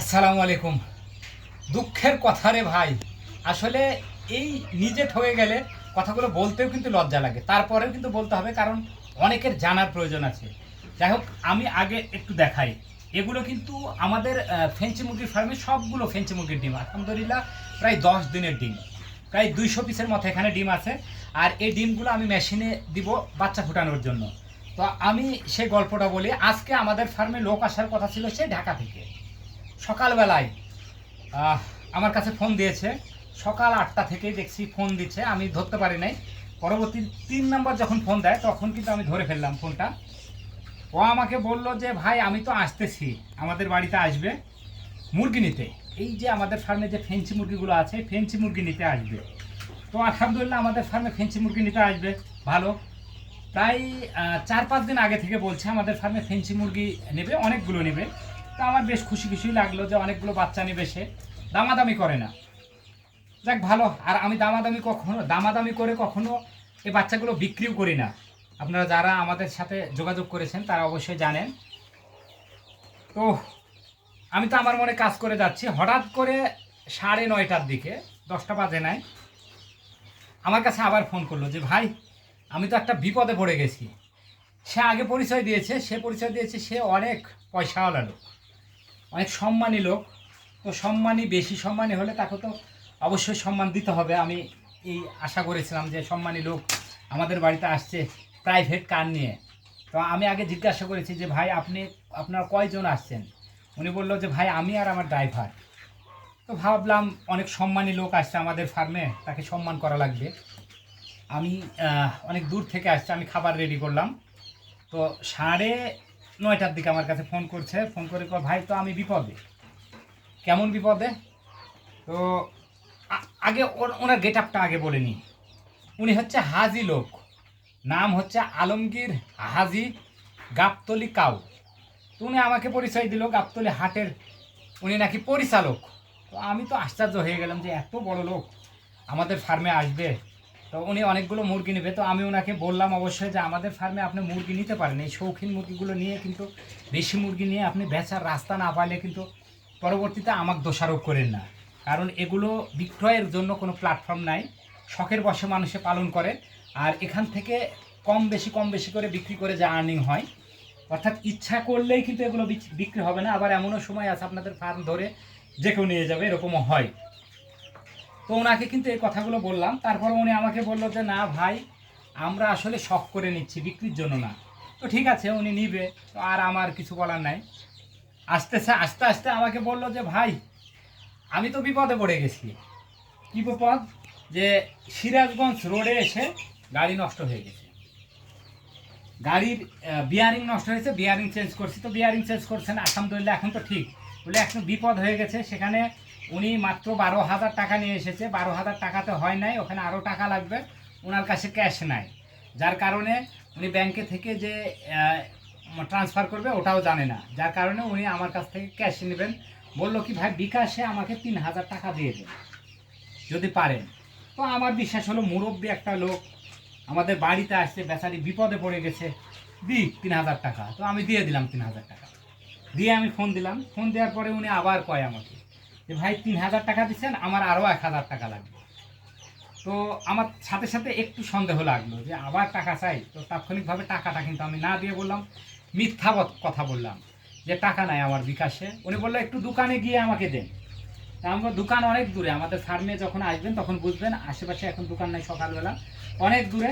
আসসালামু আলাইকুম। দুঃখের কথা রে ভাই। আসলে এই নিজে ঠকে গেলে কথাগুলো বলতেও কিন্তু লজ্জা লাগে। তারপরেও কিন্তু বলতে হবে, কারণ অনেকের জানার প্রয়োজন আছে। যাই হোক, আমি আগে একটু দেখাই। এগুলো কিন্তু আমাদের ফেঞ্চি মুরগির ফার্মে সবগুলো ফেঞ্চি মুরগির ডিম। আলহামদুলিল্লাহ, প্রায় দশ দিনের ডিম। প্রায় দুইশো পিসের মতো এখানে ডিম আছে। আর এই ডিমগুলো আমি মেশিনে দিব বাচ্চা ফুটানোর জন্য। তো আমি সেই গল্পটা বলি। আজকে আমাদের ফার্মে লোক আসার কথা ছিল সে ঢাকা থেকে। সকালবেলায় আমার কাছে ফোন দিয়েছে। সকাল আটটা থেকেই দেখছি ফোন দিচ্ছে, আমি ধরতে পারি নাই। পরবর্তী তিন নম্বর যখন ফোন দেয়, তখন কিন্তু আমি ধরে ফেললাম ফোনটা। ও আমাকে বলল যে, ভাই, আমি তো আসতেছি, আমাদের বাড়িতে আসবে মুরগি নিতে। এই যে আমাদের ফার্মে যে ফেন্সি মুরগিগুলো আছে, ফেন্সি মুরগি নিতে আসবে। তো আলহামদুলিল্লাহ আমাদের ফার্মে ফেন্সি মুরগি নিতে আসবে, ভালো। প্রায় চার পাঁচ দিন আগে থেকে বলছে, আমাদের ফার্মে ফেন্সি মুরগি নেবে, অনেকগুলো নেবে। তো আমার বেশ খুশি খুশি লাগল যে অনেকগুলো বাচ্চা নেবে সে। দামাদামি করে না। যাক, ভালো। আর আমি দামাদামি কখনো দামাদামি করে কখনো এই বাচ্চাগুলো বিক্রিও করি না। আপনারা যারা আমাদের সাথে যোগাযোগ করেছেন, তারা অবশ্যই জানেন। তো, আমি তো আমার মনে কাজ করে যাচ্ছি। হঠাৎ করে সাড়ে নয়টার দিকে, দশটা বাজে নাই, আমার কাছে আবার ফোন করল যে, ভাই, আমি তো একটা বিপদে পড়ে গেছি। সে আগে পরিচয় দিয়েছে, সে পরিচয় দিয়েছে, সে অনেক পয়সাওয়ালা লোক। অনেক সম্মানী লোক। তো সম্মানী বেশি সম্মানী হলে তাকে তো অবশ্যই সম্মান দিতে হবে। আমি এই আশা করেছিলাম যে সম্মানী লোক আমাদের বাড়িতে আসছে প্রাইভেট কার নিয়ে। তো আমি আগে জিজ্ঞাসা করেছি যে, ভাই, আপনি, আপনারা কয়জন আসছেন? উনি বলল যে, ভাই, আমি আর আমার ড্রাইভার তো ভাবলাম অনেক সম্মানী লোক আসছে আমাদের ফার্মে তাকে সম্মান করা লাগবে। আমি অনেক দূর থেকে আসছে, আমি খাবার রেডি করলাম। তো সাড়ে নয়টার দিকে আমার কাছে ফোন করছে। ফোন করে কয়, ভাই তো আমি বিপদে। কেমন বিপদে? তো আগে ওনার গেট আপটা আগে বলে নিই। উনি হচ্ছে হাজি লোক। নাম হচ্ছে আলমগীর হাজি গাবতলি কাউ তো উনি আমাকে পরিচয় দিল গাবতলি হাটের উনি নাকি পরিচালক। তো আমি তো আশ্চর্য হয়ে গেলাম যে এত বড় লোক আমাদের ফার্মে আসবে। তো উনি অনেকগুলো মুরগি নেবে। তো আমি ওনাকে বললাম অবশ্যই যে আমাদের ফার্মে আপনি মুরগি নিতে পারেন। এই শৌখিন মুরগিগুলো নিয়ে কিন্তু বেশি মুরগি নিয়ে আপনি বেচার রাস্তা না পাইলে কিন্তু পরবর্তীতে আমাকে দোষারোপ করেন না। কারণ এগুলো বিক্রয়ের জন্য কোনো প্ল্যাটফর্ম নাই। শখের বসে মানুষে পালন করে। আর এখান থেকে কম বেশি কম বেশি করে বিক্রি করে যা আর্নিং হয়। অর্থাৎ ইচ্ছা করলেই কিন্তু এগুলো বিক্রি হবে না। আবার এমনও সময় আছে আপনাদের ফার্ম ধরে যে কেউ নিয়ে যাবে, এরকমও হয়। তো ওনাকে কিন্তু এই কথাগুলো বললাম। তারপর উনি আমাকে বলল যে, না ভাই, আমরা আসলে শখ করে নিচ্ছি, বিক্রির জন্য না। তো ঠিক আছে, উনি নিবে, তো আর আমার কিছু বলার নাই। আস্তে আস্তে আস্তে আমাকে বলল যে, ভাই, আমি তো বিপদে পড়ে গেছি। কি বিপদ? যে সিরাজগঞ্জ রোডে এসে গাড়ি নষ্ট হয়ে গেছে। গাড়ির বিয়ারিং নষ্ট হয়েছে বিয়ারিং চেঞ্জ করছি। তো বিয়ারিং চেঞ্জ করছেন, আলহামদুলিল্লাহ, এখন তো ঠিক। বলে, এখন বিপদ হয়ে গেছে, সেখানে উনি মাত্র বারো হাজার টাকা নিয়ে এসেছে। বারো হাজার টাকাতে হয় নাই, ওখানে আরও টাকা লাগবে। ওনার কাছে ক্যাশ নাই। যার কারণে উনি ব্যাংকে থেকে যে ট্রান্সফার করবে ওটাও জানে না। যার কারণে উনি আমার কাছ থেকে ক্যাশ নেবেন। বলল কি, ভাই, বিকাশে আমাকে তিন হাজার টাকা দিয়ে দেন যদি পারেন। তো আমার বিশ্বাস হলো মুরব্বী একটা লোক, আমাদের বাড়িতে আসছে, বেচারি বিপদে পড়ে গেছে। দি, তিন হাজার টাকা। তো আমি দিয়ে দিলাম তিন হাজার টাকা। দিয়ে আমি ফোন দিলাম। ফোন দেওয়ার পরে উনি আবার কয় আমাকে যে ভাই তিন হাজার টাকা দিচ্ছেন আমার আরও এক হাজার টাকা লাগবে। তো আমার সাথে সাথে একটু সন্দেহ লাগল যে আবার টাকা চাই। তো তাৎক্ষণিকভাবে টাকাটা কিন্তু আমি না দিয়ে বললাম, মিথ্যা কথা বললাম যে টাকা নাই আমার বিকাশে। উনি বলল, একটু দোকানে গিয়ে আমাকে দেন। আমার দোকান অনেক দূরে, আমাদের ফার্মে যখন আসবেন তখন বুঝবেন, আশেপাশে এখন দোকান নাই সকালবেলা। অনেক দূরে।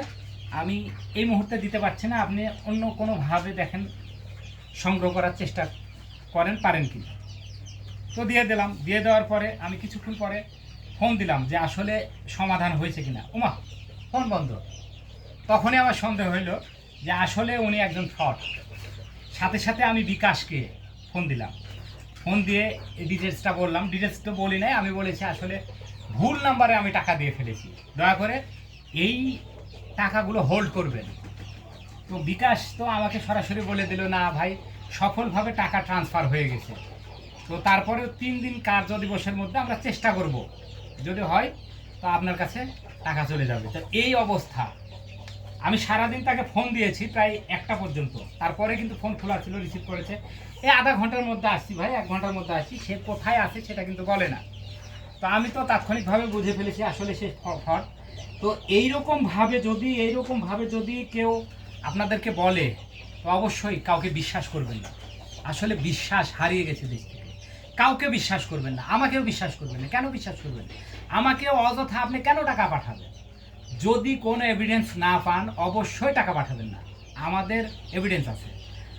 আমি এই মুহূর্তে দিতে পারছি না, আপনি অন্য কোনোভাবে দেখেন, সংগ্রহ করার চেষ্টা করেন, পারেন কি তো দিয়ে দিলাম। দিয়ে দেওয়ার পরে আমি কিছুক্ষণ পরে ফোন দিলাম যে আসলে সমাধান হয়েছে কিনা। ওমা, ফোন বন্ধ। তখনই আমার সন্দেহ হইল যে আসলে উনি একজন ফ্রড। সাথে সাথে আমি বিকাশকে ফোন দিলাম। ফোন দিয়ে ডিটেলসটা বললাম। ডিটেলস তো বলি নাই, আমি বলেছি আসলে ভুল নাম্বারে আমি টাকা দিয়ে ফেলেছি। দয়া করে এই টাকাগুলো হোল্ড করবেন। তো বিকাশ তো আমাকে সরাসরি বলে দিল, না ভাই, সফলভাবে টাকা ট্রান্সফার হয়ে গেছে। তো তারপরেও তিন দিন কার্য দিবসের মধ্যে আমরা চেষ্টা করব। যদি হয়, তো আপনার কাছে টাকা চলে যাবে। তো এই অবস্থা। আমি সারাদিন তাকে ফোন দিয়েছি প্রায় একটা পর্যন্ত। তারপরে কিন্তু ফোন খোলা ছিল, রিসিভ করেছে। এই আধা ঘণ্টার মধ্যে আসছি ভাই, এক ঘণ্টার মধ্যে আসছি। সে কোথায় আছে সেটা কিন্তু বলে না। তো আমি তো তাৎক্ষণিকভাবে বুঝে ফেলেছি, আসলে সে ফট তো এইরকমভাবে যদি এইরকমভাবে যদি কেউ আপনাদেরকে বলে, তো অবশ্যই কাউকে বিশ্বাস করবেন না। আসলে বিশ্বাস হারিয়ে গেছে দেশ থেকে। কাউকে বিশ্বাস করবেন না, আমাকেও বিশ্বাস করবেন না। কেন বিশ্বাস করবেন? আমাকে অযথা আপনি কেন টাকা পাঠাবেন? যদি কোনো এভিডেন্স না পান, অবশ্যই টাকা পাঠাবেন না। আমাদের এভিডেন্স আছে।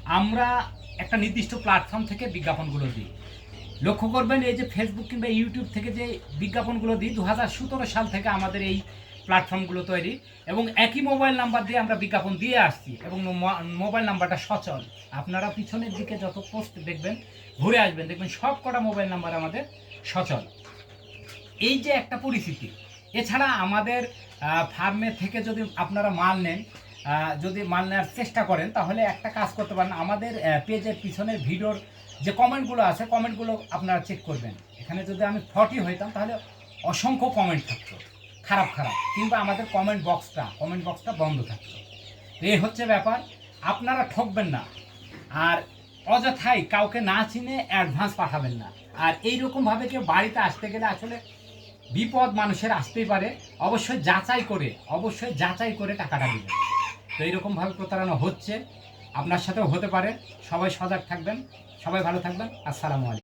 আমরা একটা নির্দিষ্ট প্ল্যাটফর্ম থেকে বিজ্ঞাপনগুলো দিই। লক্ষ্য করবেন, এই যে ফেসবুক কিংবা ইউটিউব থেকে যে বিজ্ঞাপনগুলো দিই দু হাজার সতেরো সাল থেকে আমাদের এই প্ল্যাটফর্মগুলো তৈরি এবং একই মোবাইল নাম্বার দিয়ে আমরা বিজ্ঞাপন দিয়ে আসছি এবং মোবাইল নাম্বারটা সচল। আপনারা পিছনের দিকে যত পোস্ট দেখবেন, ঘুরে আসবেন, দেখবেন সব কটা মোবাইল নাম্বার আমাদের সচল। এই যে একটা পরিস্থিতি, এছাড়া আমাদের ফার্মে থেকে যদি আপনারা মাল নেন যদি মাল নেওয়ার চেষ্টা করেন, তাহলে একটা কাজ করতে পারেন। আমাদের পেজের পিছনের ভিডিওর যে কমেন্টগুলো আছে, কমেন্টগুলো আপনারা চেক করবেন। এখানে যদি আমি ফর্টি হইতাম, তাহলে অসংখ্য কমেন্ট থাকতো। খারাপ খারাপ। কিংবা আমাদের কমেন্ট বক্সটা কমেন্ট বক্সটা বন্ধ থাকতো। তো এই হচ্ছে ব্যাপার। আপনারা ঠকবেন না। আর অযথাই কাউকে না চিনে অ্যাডভান্স পাঠাবেন না। আর এইরকমভাবে কেউ বাড়িতে আসতে গেলে আসলে বিপদ মানুষের আসতেই পারে। অবশ্যই যাচাই করে, অবশ্যই যাচাই করে টাকাটা দিবেন তো এইরকমভাবে প্রতারণা হচ্ছে। আপনার সাথেও হতে পারে। সবাই সজাগ থাকবেন। সবাই ভালো থাকবেন। আসসালামু আলাইকুম।